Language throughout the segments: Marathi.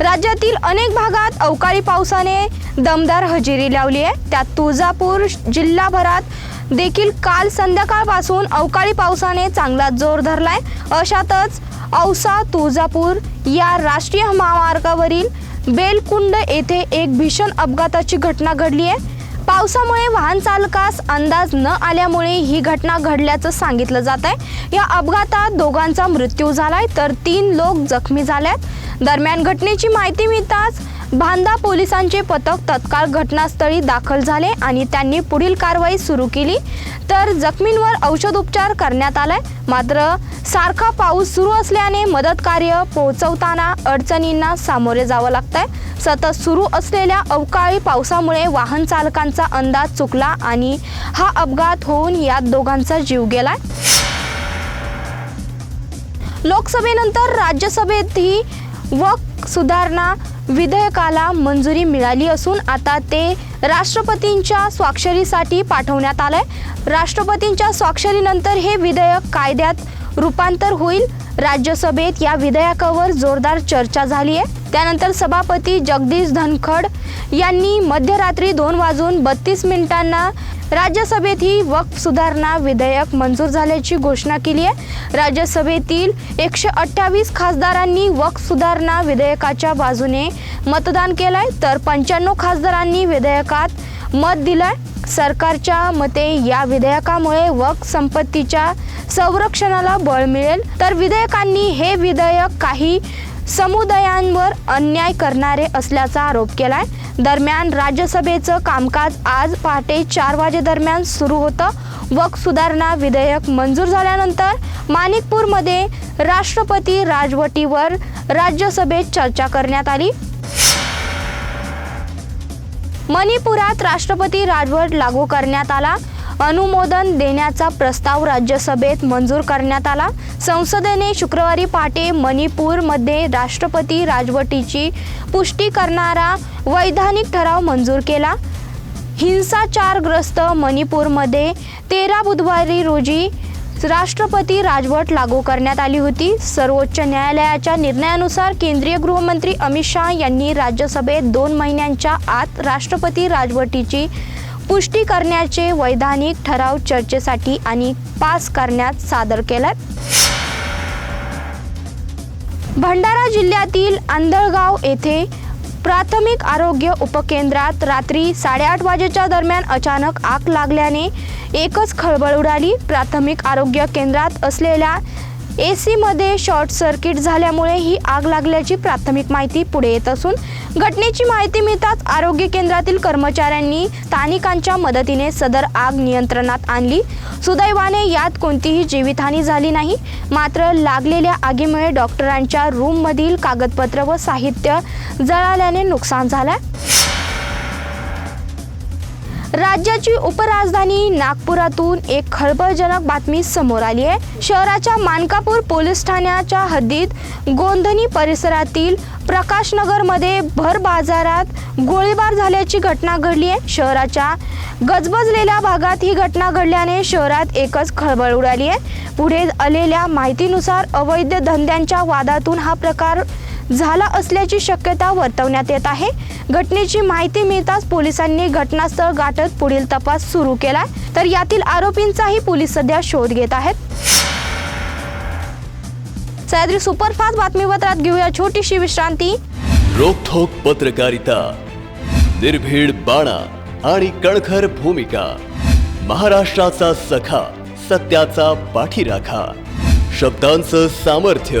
राज्यातील अनेक भागात अवकाळी पावसाने दमदार हजेरी लावली आहे. त्यात तुळजापूर जिल्हाभरात देखील काल संध्याकाळपासून अवकाळी पावसाने चांगला जोर धरलाय. अशातच औसा तुळजापूर या राष्ट्रीय महामार्गावरील बेलकुंड येथे एक भीषण अपघाताची घटना घडली आहे. पावसामुळे वाहन चालकास अंदाज न आल्यामुळे ही घटना घडल्याचं सांगितलं जात आहे. या अपघातात दोघांचा मृत्यू झालाय तर तीन लोक जखमी झाल्यात. दरम्यान घटनेची माहिती मिळताच भांदा पोलिसांचे पथक तत्काळ घटनास्थळी दाखल झाले आणि त्यांनी पुढील कारवाई सुरू केली. तर जखमींवर औषधोपचार करण्यात आलाय. मात्र सारखा पाऊस सुरू असल्याने मदत कार्य पोहोचवताना अडचणींना सामोरे जावं लागतंय. सतत सुरू असलेल्या अवकाळी पावसामुळे वाहन चालकांचा अंदाज चुकला आणि हा अपघात होऊन यात दोघांचा जीव गेलाय. लोकसभेनंतर राज्यसभेतही वक सुधारणा विधेयकाला मंजुरी मिळाली असून आता ते राष्ट्रपतींच्या स्वाक्षरीसाठी पाठवण्यात आलंय. राष्ट्रपतींच्या स्वाक्षरीनंतर हे विधेयक कायद्यात रूपांतर होईल. राज्यसभेत या विधेयकावर जोरदार चर्चा झाली आहे. त्यानंतर सभापती जगदीश धनखड यांनी मध्यरात्री दोन वाजून बत्तीस मिनिटांना राज्यसभेत ही वक्फ सुधारणा विधेयक मंजूर झाल्याची घोषणा केली आहे. राज्यसभेतील एकशे अठ्ठावीस खासदारांनी वक्फ सुधारणा विधेयकाच्या बाजूने मतदान केलं आहे तर पंच्याण्णव खासदारांनी विधेयकात मत दिलंय. सरकारच्या मते या विधेयकामुळे वक्फ संपत्तीच्या संरक्षणाला बळ मिळेल. तर विधेयकांनी हे विधेयक काही समुदायांवर अन्याय करणारे असल्याचा आरोप केलाय. दरम्यान राज्यसभेचं कामकाज आज पहाटे चार वाजेदरम्यान सुरू होतं. वक सुधारणा विधेयक मंजूर झाल्यानंतर माणिकपूरमध्ये राष्ट्रपती राजवटीवर राज्यसभेत चर्चा करण्यात आली. मणिपुरात राष्ट्रपती राजवट लागू करण्यात आला. अनुमोदन देण्याचा प्रस्ताव राज्यसभेत मंजूर करण्यात आला. संसदेने शुक्रवारी पहाटे मणिपूरमध्ये राष्ट्रपती राजवटीची पुष्टी करणारा वैधानिक ठराव मंजूर केला. हिंसाचारग्रस्त मणिपूरमध्ये तेरा बुधवारी रोजी राष्ट्रपती राजवट लागू करण्यात आली होती. सर्वोच्च न्यायालयाच्या निर्णयानुसार केंद्रीय गृहमंत्री अमित शाह यांनी राज्यसभेत दोन महिन्यांच्या आत राष्ट्रपती राजवटीची पुष्टी करण्याचे वैधानिक ठराव चर्चेसाठी आणि पास करण्यात सादर केलाय. भंडारा जिल्ह्यातील आंधळगाव येथे प्राथमिक आरोग्य उपकेंद्रात रात्री साडेआठ वाजेच्या दरम्यान अचानक आग लागल्याने एकच खळबळ उडाली. प्राथमिक आरोग्य केंद्रात असलेल्या ए सीमध्ये शॉर्ट सर्किट झाल्यामुळे ही आग लागल्याची प्राथमिक माहिती पुढे येत असून घटनेची माहिती मिळताच आरोग्य केंद्रातील कर्मचाऱ्यांनी स्थानिकांच्या मदतीने सदर आग नियंत्रणात आणली. सुदैवाने यात कोणतीही जीवितहानी झाली नाही. मात्र लागलेल्या आगीमुळे डॉक्टरांच्या रूममधील कागदपत्र व साहित्य जळाल्याने नुकसान झालंय. राज्याची उपराजधानी नागपुरातून एक खळबळजनक बातमी समोर आली आहे. शहराच्या मानकापूर पोलीस ठाण्याच्या हद्दीत गोंधनी परिसरातील प्रकाशनगरमध्ये भर बाजारात गोळीबार झाल्याची घटना घडली आहे. शहराच्या गजबजलेल्या भागात ही घटना घडल्याने शहरात एकच खळबळ उडाली आहे. पुढे आलेल्या माहितीनुसार अवैध धंद्यांच्या वादातून हा प्रकार झाला असल्याची शक्यता वर्तवण्यात येत आहे. घटनेची माहिती मिळताच पोलिसांनी घटनास्थळ गाठत पुढील तपास सुरू केला तर यातील आरोपींचाही पोलीस सध्या शोध घेत आहेत. सह्याद्री सुपरफास्ट बातमीपत्रात घेऊया छोटीशी विश्रांती. रोखोक पत्रकारिता निर्भीड बाणा आणि कणखर भूमिका महाराष्ट्राचा सखा सत्याचा पाठीराखा शब्दांचं सामर्थ्य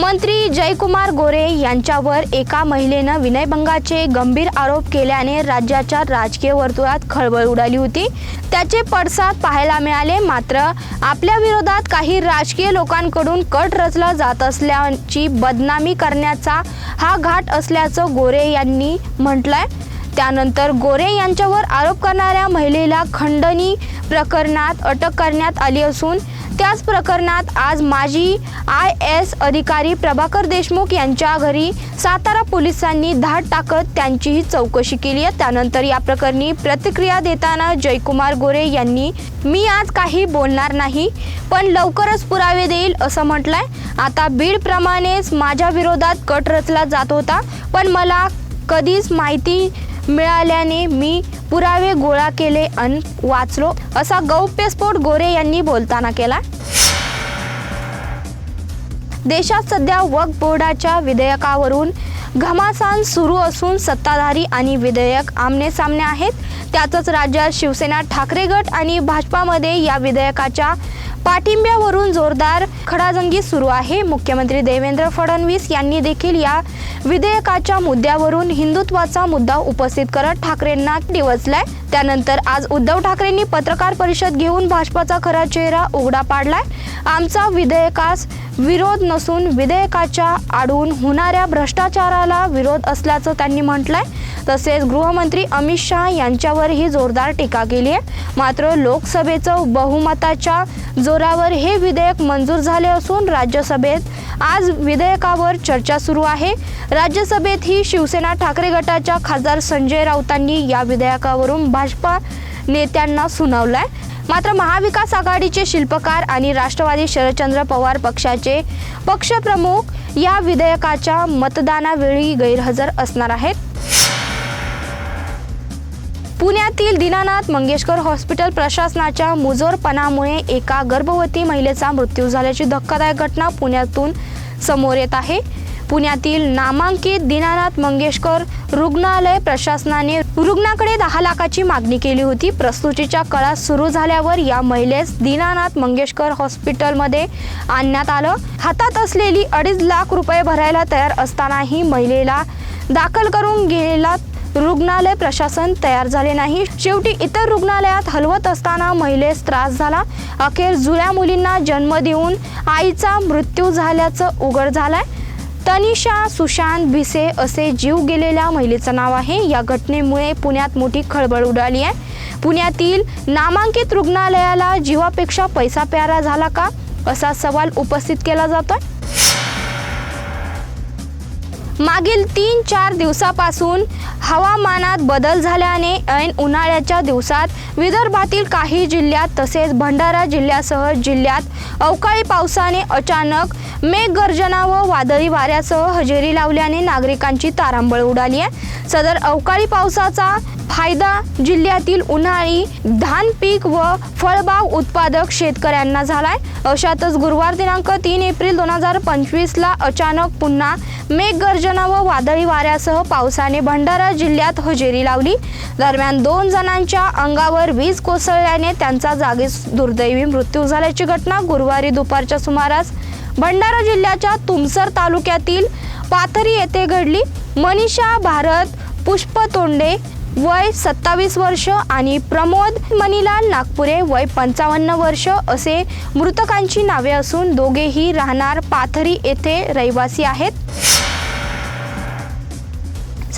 मंत्री जयकुमार गोरे यांच्यावर एका महिलेनं विनयभंगाचे गंभीर आरोप केल्याने राज्याच्या राजकीय वर्तुळात खळबळ उडाली होती. त्याचे पडसाद पाहायला मिळाले मात्र आपल्या विरोधात काही राजकीय लोकांकडून कट रचला जात असल्याची बदनामी करण्याचा हा घाट असल्याचं गोरे यांनी म्हटलंय. त्यानंतर गोरे यांच्यावर आरोप करणाऱ्या महिलेला खंडणी प्रकरणात अटक करण्यात आली असून त्याच प्रकरणात आज माजी आय एस अधिकारी प्रभाकर देशमुख यांच्या घरी सातारा पोलिसांनी धाड टाकत त्यांचीही चौकशी केली आहे. त्यानंतर या प्रकरणी प्रतिक्रिया देताना जयकुमार गोरे यांनी मी आज काही बोलणार नाही पण लवकरच पुरावे देईल असं म्हटलंय. आता बीडप्रमाणेच माझ्या विरोधात कट रचला जात होता पण मला कधीच माहिती मिळाल्याने मी पुरावे गोळा केले आणि वाचलो असा गौप्यस्फोट गोरे यांनी बोलताना केला. देशात सध्या वक्फ बोर्डाच्या विधेयकावरून घमासान सुरू असून सत्ताधारी आणि विधेयक आमने सामने आहेत. त्यातच राज्यात शिवसेना ठाकरे गट आणि भाजपामध्ये या विधेयकाच्या पाठिंब्यावरून जोरदार खडाजंगी सुरू आहे. मुख्यमंत्री देवेंद्र फडणवीस यांनी देखील या विधेयकाच्या मुद्द्यावरून हिंदुत्वाचा मुद्दा उपस्थित करत ठाकरेंना डिवचलाय त्यानंतर आज उद्धव ठाकरेंनी पत्रकार परिषद घेऊन भाजपाचा खरा चेहरा उघडा पाडलाय. आमचा विधेयकास विरोध नसून विधेयकाच्या आडून होणाऱ्या भ्रष्टाचाराला विरोध असल्याचं त्यांनी म्हटलंय. तसेच गृहमंत्री अमित शहा यांच्यावरही जोरदार टीका केली आहे मात्र लोकसभेचं बहुमताच्या जोरावर हे विधेयक मंजूर झाले असून राज्यसभेत आज विधेयकावर चर्चा सुरू आहे. राज्यसभेत ही शिवसेना ठाकरे गटाच्या खासदार संजय राऊतांनी या विधेयकावरून भाजपा नेत्यांना सुनावलाय. मात्र महाविकास आघाडीचे शिल्पकार आणि राष्ट्रवादी शरदचंद्र पवार पक्षाचे पक्षप्रमुख या विधेयकाच्या मतदानावेळी गैरहजर असणार आहेत. पुण्यातील दीनानाथ मंगेशकर हॉस्पिटल प्रशासनाच्या मुजोरपणामुळे एका गर्भवती महिलेचा मृत्यू झाल्याची धक्कादायक घटना पुण्यातून समोर येत आहे. पुण्यातील नामांकित दीनानाथ मंगेशकर रुग्णालय प्रशासनाने रुग्णाकडे दहा लाखाची मागणी केली होती. प्रसूतीच्या कळा सुरू झाल्यावर या महिलेस दीनानाथ मंगेशकर हॉस्पिटलमध्ये आणण्यात आलं. हातात असलेली अडीच लाख रुपये भरायला तयार असतानाही महिलेला दाखल करून गेलेला रुग्णालय प्रशासन तयार झाले नाही. शेवटी इतर रुग्णालयात हलवत असताना महिलेस त्रास झाला. अखेर जुळ्या मुलींना जन्म देऊन आईचा मृत्यू झाल्याचं उघड झालंय. तनिषा सुशांत भिसे असे जीव गेलेल्या महिलेचं नाव आहे. या घटनेमुळे पुण्यात मोठी खळबळ उडाली आहे. पुण्यातील नामांकित रुग्णालयाला जीवापेक्षा पैसा प्यारा झाला का? असा सवाल उपस्थित केला जातोय. मागील तीन चार दिवसापासून हवामानात बदल झाल्याने ऐन उन्हाळ्याच्या दिवसात विदर्भातील काही जिल्ह्यात तसेच भंडारा जिल्ह्यासह जिल्ह्यात अवकाळी पावसाने अचानक मेघगर्जना व वादळी वाऱ्यासह हजेरी लावल्याने नागरिकांची तारांबळ उडाली आहे. सदर अवकाळी पावसाचा फायदा जिल्ह्यातील उन्हाळी धान पीक व फळबाग उत्पादक शेतकऱ्यांना झालाय. अशातच गुरुवार दिनांक तीन एप्रिल दोन हजार पंचवीसला अचानक पुन्हा मेघगर्जना व वादळी वाऱ्यासह पावसाने भंडारा जिल्ह्यात हजेरी लावली. दरम्यान दोन जणांच्या अंगावर वीज कोसळल्याने त्यांचा जागीच दुर्दैवी मृत्यू झाल्याची घटना गुरुवारी दुपारच्या सुमारास भंडारा जिल्ह्याच्या तुमसर तालुक्यातील पाथरी येथे घडली. मनीषा भारत पुष्पतोंडे वय सत्तावीस वर्ष आणि प्रमोद मनीलाल नागपुरे वय पंचावन्न वर्ष असे मृतकांची नावे असून दोघेही राहणार पाथरी येथे रहिवासी आहेत.